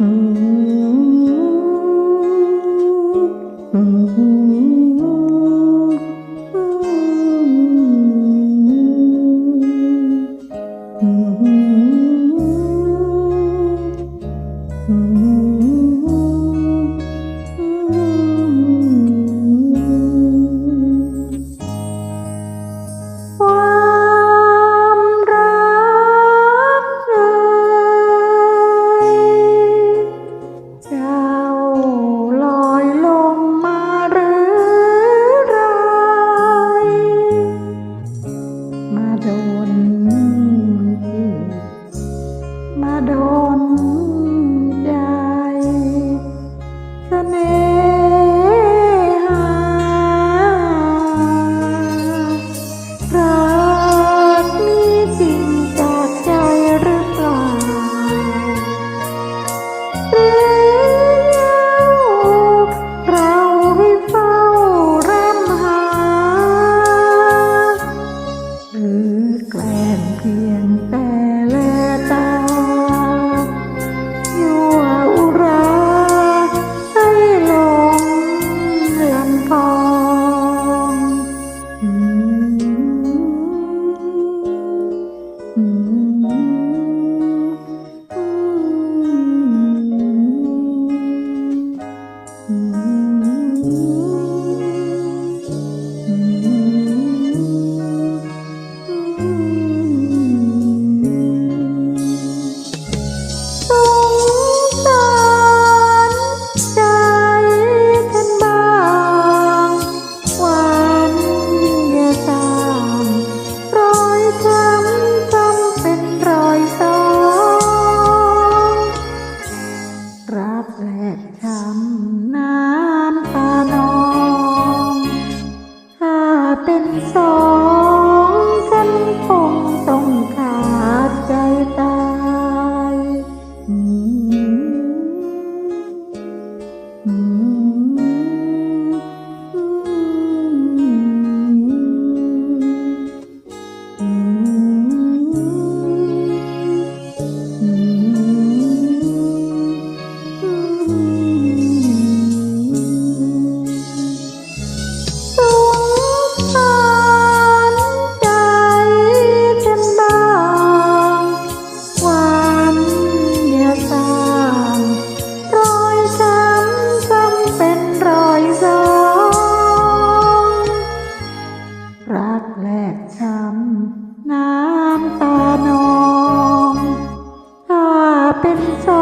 Mm. น้ำตานองถ้าเป็นสองฉันคงต้องขาดใจตาย 在